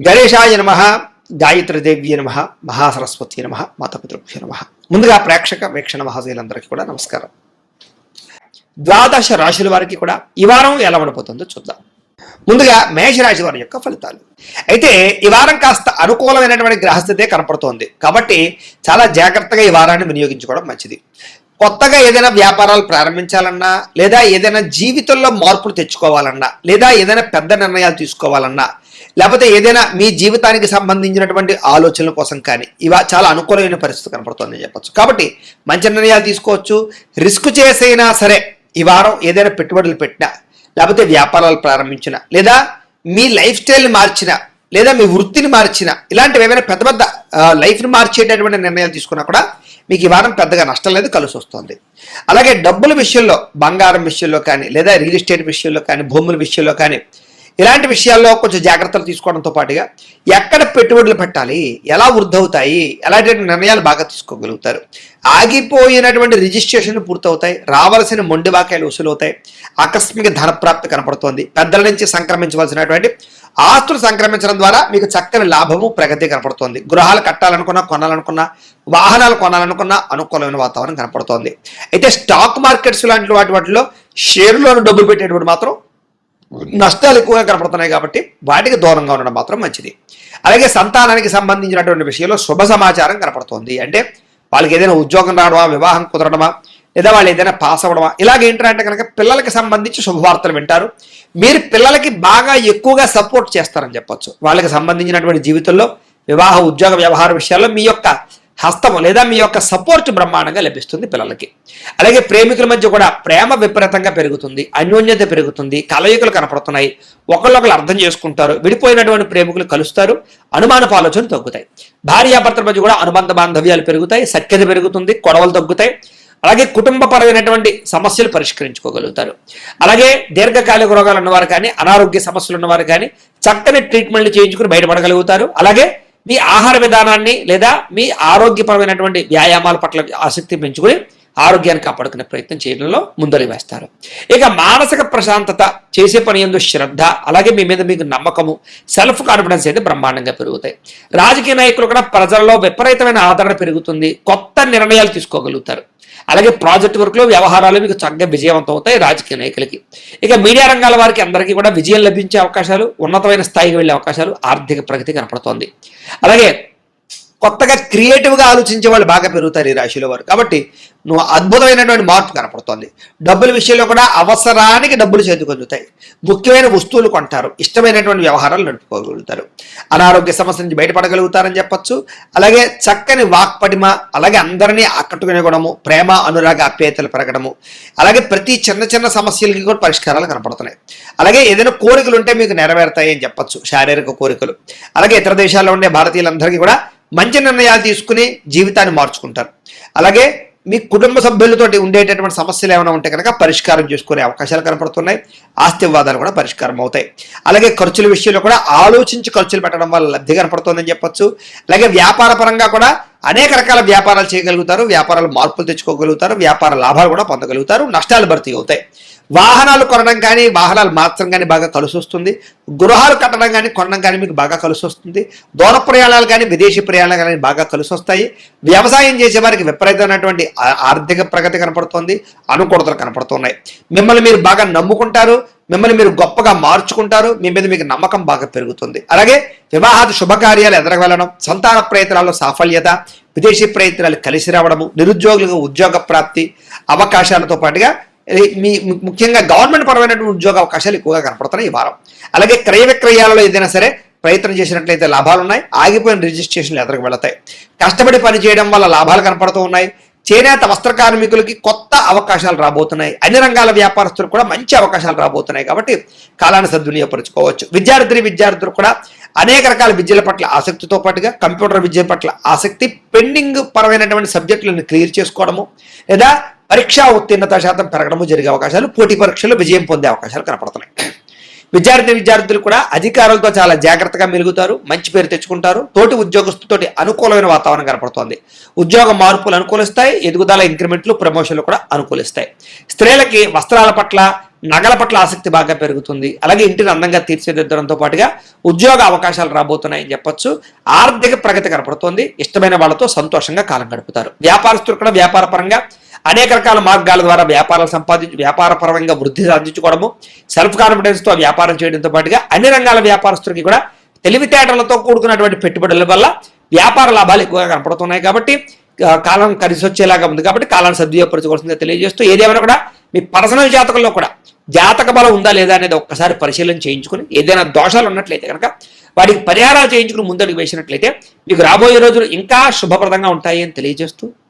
గణేశాయ నమ గాయత్రీదేవి నమ మహాసరస్వతి నమ మాతపితృభ్య నమ. ముందుగా ప్రేక్షక వీక్షణ మహాశైలందరికీ కూడా నమస్కారం. ద్వాదశ రాశుల వారికి కూడా ఈ వారం ఎలా ఉండబోతుందో చూద్దాం. ముందుగా మేషరాశి వారి యొక్క ఫలితాలు. అయితే ఈ వారం కాస్త అనుకూలమైనటువంటి గ్రహస్థితే కనపడుతోంది. కాబట్టి చాలా జాగ్రత్తగా ఈ వారాన్ని వినియోగించుకోవడం మంచిది. కొత్తగా ఏదైనా వ్యాపారాలు ప్రారంభించాలన్నా లేదా ఏదైనా జీవితంలో మార్పులు తెచ్చుకోవాలన్నా లేదా ఏదైనా పెద్ద నిర్ణయాలు తీసుకోవాలన్నా లేకపోతే ఏదైనా మీ జీవితానికి సంబంధించినటువంటి ఆలోచనల కోసం కానీ ఇవా చాలా అనుకూలమైన పరిస్థితి కనపడుతుందని చెప్పొచ్చు. కాబట్టి మంచి నిర్ణయాలు తీసుకోవచ్చు. రిస్క్ చేసైనా సరే ఈ వారం ఏదైనా పెట్టుబడులు పెట్టినా లేకపోతే వ్యాపారాలు ప్రారంభించిన లేదా మీ లైఫ్ స్టైల్ని మార్చిన లేదా మీ వృత్తిని మార్చినా ఇలాంటివి ఏమైనా పెద్ద పెద్ద లైఫ్ని మార్చేటటువంటి నిర్ణయాలు తీసుకున్నా కూడా మీకు ఈ వారం పెద్దగా నష్టం లేదు కలిసి వస్తుంది. అలాగే డబ్బుల విషయంలో బంగారం విషయంలో కానీ లేదా రియల్ ఎస్టేట్ విషయంలో కానీ భూముల విషయంలో కానీ ఇలాంటి విషయాల్లో కొంచెం జాగ్రత్తలు తీసుకోవడంతో పాటుగా ఎక్కడ పెట్టుబడులు పెట్టాలి ఎలా వృద్ధవుతాయి ఎలాంటి నిర్ణయాలు బాగా తీసుకోగలుగుతారు? ఆగిపోయినటువంటి రిజిస్ట్రేషన్లు పూర్తవుతాయి రావాల్సిన మొండి బాకాయలు వసూలవుతాయి ఆకస్మిక ధనప్రాప్తి కనపడుతోంది పెద్దల నుంచి సంక్రమించవలసినటువంటి ఆస్తులు సంక్రమించడం ద్వారా మీకు చక్కని లాభము ప్రగతి కనపడుతోంది. గృహాలు కట్టాలనుకున్నా కొనాలనుకున్నా వాహనాలు కొనాలనుకున్నా అనుకూలమైన వాతావరణం కనపడుతోంది. అయితే స్టాక్ మార్కెట్స్ లాంటి వాటి వాటిలో షేర్లోను డబ్బులు పెట్టేటప్పుడు మాత్రం నష్టాలు ఎక్కువగా కనపడుతున్నాయి కాబట్టి వాటికి దూరంగా ఉండడం మాత్రం మంచిది. అలాగే సంతానానికి సంబంధించినటువంటి విషయంలో శుభ సమాచారం కనపడుతోంది. అంటే వాళ్ళకి ఏదైనా ఉద్యోగం రావడమా వివాహం కుదరడమా లేదా వాళ్ళు ఏదైనా పాస్ అవ్వడమా ఇలాగ ఏంటంటే కనుక పిల్లలకి సంబంధించి శుభవార్తలు వింటారు. మీరు పిల్లలకి బాగా ఎక్కువగా సపోర్ట్ చేస్తారని చెప్పొచ్చు. వాళ్ళకి సంబంధించినటువంటి జీవితంలో వివాహ ఉద్యోగ వ్యవహార విషయాల్లో మీ యొక్క హస్తము లేదా మీ యొక్క సపోర్ట్ బ్రహ్మాండంగా లభిస్తుంది పిల్లలకి. అలాగే ప్రేమికుల మధ్య కూడా ప్రేమ విపరీతంగా పెరుగుతుంది అన్యోన్యత పెరుగుతుంది కలయికలు కనపడుతున్నాయి. ఒకళ్ళొకరు అర్థం చేసుకుంటారు విడిపోయినటువంటి ప్రేమికులు కలుస్తారు అనుమానపు ఆలోచనలు తగ్గుతాయి. భార్యాభర్తల మధ్య కూడా అనుబంధ బాంధవ్యాలు పెరుగుతాయి సఖ్యత పెరుగుతుంది గొడవలు తగ్గుతాయి. అలాగే కుటుంబపరమైనటువంటి సమస్యలు పరిష్కరించుకోగలుగుతారు. అలాగే దీర్ఘకాలిక రోగాలు ఉన్నవారు కానీ అనారోగ్య సమస్యలు ఉన్నవారు కానీ చక్కని ట్రీట్మెంట్లు చేయించుకుని బయటపడగలుగుతారు. అలాగే మీ ఆహార విధానాన్ని లేదా మీ ఆరోగ్యపరమైనటువంటి వ్యాయామాల పట్ల ఆసక్తి పెంచుకుని ఆరోగ్యాన్ని కాపాడుకునే ప్రయత్నం చేయడంలో ముందరి వేస్తారు. ఇక మానసిక ప్రశాంతత చేసే పని ఎందు శ్రద్ధ అలాగే మీ మీద మీకు నమ్మకము సెల్ఫ్ కాన్ఫిడెన్స్ అయితే బ్రహ్మాండంగా పెరుగుతాయి. రాజకీయ నాయకులు కూడా ప్రజల్లో విపరీతమైన ఆదరణ పెరుగుతుంది. కొత్త నిర్ణయాలు తీసుకోగలుగుతారు. అలాగే ప్రాజెక్ట్ వర్క్లో వ్యవహారాలు మీకు చక్కగా విజయవంతం అవుతాయి రాజకీయ నాయకులకి. ఇక మీడియా రంగాల వారికి అందరికీ కూడా విజయం లభించే అవకాశాలు ఉన్నతమైన స్థాయికి వెళ్ళే అవకాశాలు ఆర్థిక ప్రగతి కనపడుతోంది. అలాగే కొత్తగా క్రియేటివ్గా ఆలోచించే వాళ్ళు బాగా పెరుగుతారు ఈ రాశిలో వారు. కాబట్టి నువ్వు అద్భుతమైనటువంటి మార్పు కనపడుతోంది. డబ్బుల విషయంలో కూడా అవసరానికి డబ్బులు చేతికొందుతాయి ముఖ్యమైన వస్తువులు కొంటారు. ఇష్టమైనటువంటి వ్యవహారాలు నడుపుకోగలుగుతారు. అనారోగ్య సమస్య నుంచి బయటపడగలుగుతారని చెప్పచ్చు. అలాగే చక్కని వాక్పటిమ అలాగే అందరినీ ఆకట్టుకునే గుణము ప్రేమ అనురాగ అప్యాయతలు పెరగడము అలాగే ప్రతి చిన్న చిన్న సమస్యలకి కూడా పరిష్కారాలు కనపడుతున్నాయి. అలాగే ఏదైనా కోరికలు ఉంటే మీకు నెరవేరుతాయి అని చెప్పచ్చు. శారీరక కోరికలు. అలాగే ఇతర దేశాల్లో ఉండే భారతీయులందరికీ కూడా మంచి నిర్ణయాలు తీసుకుని జీవితాన్ని మార్చుకుంటారు. అలాగే మీ కుటుంబ సభ్యులతోటి ఉండేటటువంటి సమస్యలు ఏమైనా ఉంటే కనుక పరిష్కారం చేసుకునే అవకాశాలు కనపడుతున్నాయి. ఆస్తి వివాదాలు కూడా పరిష్కారం అవుతాయి. అలాగే ఖర్చుల విషయంలో కూడా ఆలోచించి ఖర్చులు పెట్టడం వల్ల లబ్ధి కనపడుతుందని చెప్పొచ్చు. అలాగే వ్యాపార పరంగా కూడా అనేక రకాల వ్యాపారాలు చేయగలుగుతారు. వ్యాపారాలు మార్పులు తెచ్చుకోగలుగుతారు. వ్యాపార లాభాలు కూడా పొందగలుగుతారు. నష్టాలు భర్తీ అవుతాయి. వాహనాలు కొనడం కానీ వాహనాలు మార్చడం కానీ బాగా కలిసి వస్తుంది గృహాలు కట్టడం కానీ కొనడం కానీ మీకు బాగా కలిసి వస్తుంది దూర ప్రయాణాలు కానీ విదేశీ ప్రయాణాలు కానీ బాగా కలిసి వస్తాయి వ్యవసాయం చేసే వారికి విపరీతమైనటువంటి ఆర్థిక ప్రగతి కనపడుతుంది అనుకూలతలు కనపడుతున్నాయి. మిమ్మల్ని మీరు బాగా నమ్ముకుంటారు మిమ్మల్ని మీరు గొప్పగా మార్చుకుంటారు మీ మీద మీకు నమ్మకం బాగా పెరుగుతుంది. అలాగే వివాహాది శుభకార్యాలు ఎదరగలడం సంతాన ప్రయత్నాల్లో సాఫల్యత విదేశీ ప్రయత్నాలు కలిసి రావడము నిరుద్యోగులకు ఉద్యోగ ప్రాప్తి అవకాశాలతో పాటుగా మీ ముఖ్యంగా గవర్నమెంట్ పరమైనటువంటి ఉద్యోగ అవకాశాలు ఎక్కువగా కనపడుతున్నాయి ఈ వారం. అలాగే క్రయ విక్రయాలలో ఏదైనా సరే ప్రయత్నం చేసినట్లయితే లాభాలు ఉన్నాయి ఆగిపోయిన రిజిస్ట్రేషన్లు ఎదురుకు వెళతాయి. కష్టపడి పని చేయడం వల్ల లాభాలు కనపడుతూ ఉన్నాయి. చేనేత వస్త్ర కార్మికులకి కొత్త అవకాశాలు రాబోతున్నాయి. అన్ని రంగాల వ్యాపారస్తులకు కూడా మంచి అవకాశాలు రాబోతున్నాయి కాబట్టి కాలాన్ని సద్వినియోగపరచుకోవచ్చు. విద్యార్థిని విద్యార్థులు కూడా అనేక రకాల విద్యల పట్ల ఆసక్తితో పాటుగా కంప్యూటర్ విద్య పట్ల ఆసక్తి పెండింగ్ పరమైనటువంటి సబ్జెక్టులను క్లియర్ చేసుకోవడము లేదా పరీక్షా ఉత్తీర్ణత శాతం పెరగడము జరిగే అవకాశాలు పోటీ పరీక్షల్లో విజయం పొందే అవకాశాలు కనపడుతున్నాయి. విద్యార్థి విద్యార్థులు కూడా అధికారులతో చాలా జాగ్రత్తగా మెలుగుతారు మంచి పేరు తెచ్చుకుంటారు తోటి ఉద్యోగస్తుతోటి అనుకూలమైన వాతావరణం కనపడుతోంది. ఉద్యోగ మార్పులు అనుకూలిస్తాయి ఎదుగుదల ఇంక్రిమెంట్లు ప్రమోషన్లు కూడా అనుకూలిస్తాయి. స్త్రీలకి వస్త్రాల పట్ల నగల పట్ల ఆసక్తి బాగా పెరుగుతుంది. అలాగే ఇంటిని అందంగా తీర్చిదిద్దడంతో పాటుగా ఉద్యోగ అవకాశాలు రాబోతున్నాయని చెప్పొచ్చు. ఆర్థిక ప్రగతి కనపడుతోంది. ఇష్టమైన వాళ్ళతో సంతోషంగా కాలం గడుపుతారు. వ్యాపారస్తులు కూడా వ్యాపార పరంగా అనేక రకాల మార్గాల ద్వారా వ్యాపారాలు సంపాదించి వ్యాపారపరంగా వృద్ధి సాధించుకోవడము సెల్ఫ్ కాన్ఫిడెన్స్తో వ్యాపారం చేయడంతో పాటుగా అన్ని రంగాల వ్యాపారస్తులకి కూడా తెలివితేటలతో కూడుకున్నటువంటి పెట్టుబడుల వల్ల వ్యాపార లాభాలు ఎక్కువగా కనపడుతున్నాయి కాబట్టి కాలం కలిసి వచ్చేలాగా ఉంది కాబట్టి కాలాన్ని సద్వినియోగపరచుకోవాల్సిందిగా తెలియజేస్తూ ఏదేమైనా కూడా మీ పర్సనల్ జాతకంలో కూడా జాతక బలం ఉందా లేదా అనేది ఒక్కసారి పరిశీలన చేయించుకుని ఏదైనా దోషాలు ఉన్నట్లయితే కనుక వాటికి పరిహారాలు చేయించుకుని ముందడుగు వేసినట్లయితే మీకు రాబోయే రోజులు ఇంకా శుభప్రదంగా ఉంటాయి అని తెలియజేస్తూ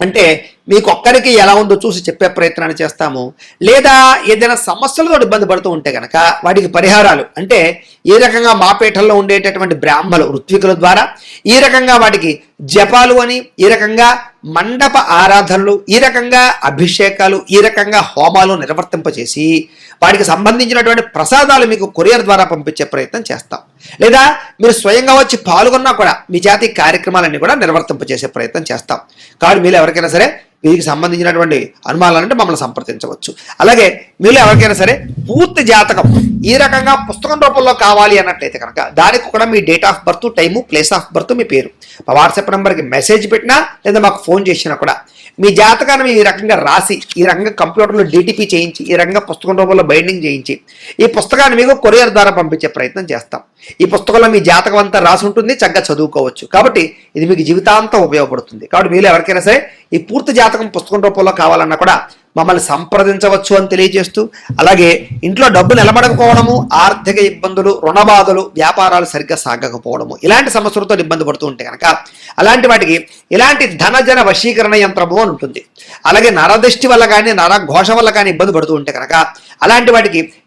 అంటే మీకు ఒక్కరికి ఎలా ఉందో చూసి చెప్పే ప్రయత్నాన్ని చేస్తాము. లేదా ఏదైనా సమస్యలతో ఇబ్బంది పడుతూ ఉంటే కనుక వాటికి పరిహారాలు. అంటే ఈ రకంగా మా ఉండేటటువంటి బ్రాహ్మలు ఋత్వికుల ద్వారా ఈ రకంగా వాటికి జపాలు అని ఈ రకంగా మండప ఆరాధనలు ఈ రకంగా అభిషేకాలు ఈ రకంగా హోమాలు నిర్వర్తింపచేసి వాటికి సంబంధించినటువంటి ప్రసాదాలు మీకు కొరియర్ ద్వారా పంపించే ప్రయత్నం చేస్తాం. లేదా మీరు స్వయంగా వచ్చి పాల్గొన్నా కూడా మీ జాతి కార్యక్రమాలన్నీ కూడా నిర్వర్తింపచేసే ప్రయత్నం చేస్తాం. కాబట్టి మీరు ఎవరికైనా సరే వీరికి సంబంధించినటువంటి అనుమానాలంటే మమ్మల్ని సంప్రదించవచ్చు. అలాగే మీరు ఎవరికైనా సరే పూర్తి జాతకం ఈ రకంగా పుస్తకం రూపంలో కావాలి అన్నట్లయితే కనుక దానికి కూడా మీ date of birth time place of birth మీ పేరు. మా వాట్సాప్ నెంబర్కి మెసేజ్ పెట్టినా లేదా మాకు ఫోన్ చేసినా కూడా మీ జాతకాన్ని మీరు ఈ రకంగా రాసి ఈ రకంగా కంప్యూటర్లో డిటిపి చేయించి ఈ రకంగా పుస్తకం రూపంలో బైండింగ్ చేయించి ఈ పుస్తకాన్ని మీకు కొరియర్ ద్వారా పంపించే ప్రయత్నం చేస్తాం. ఈ పుస్తకంలో మీ జాతకం అంతా రాసి ఉంటుంది చక్కగా చదువుకోవచ్చు. కాబట్టి ఇది మీకు జీవితాంతం ఉపయోగపడుతుంది. కాబట్టి మీరు ఎవరికైనా సరే ఈ పూర్తి జాతకం పుస్తకం రూపంలో కావాలన్నా కూడా మమ్మల్ని సంప్రదించవచ్చు అని తెలియజేస్తూ అలాగే ఇంట్లో డబ్బు నిలబడకపోవడము ఆర్థిక ఇబ్బందులు రుణబాధలు వ్యాపారాలు సరిగ్గా సాగకపోవడము ఇలాంటి సమస్యలతో ఇబ్బంది పడుతూ ఉంటే కనుక అలాంటి వాటికి ఇలాంటి ధనజన వశీకరణ యంత్రము అని ఉంటుంది. అలాగే నరదృష్టి వల్ల కానీ నరఘోష వల్ల కానీ ఇబ్బంది పడుతూ ఉంటే కనుక అలాంటి వాటికి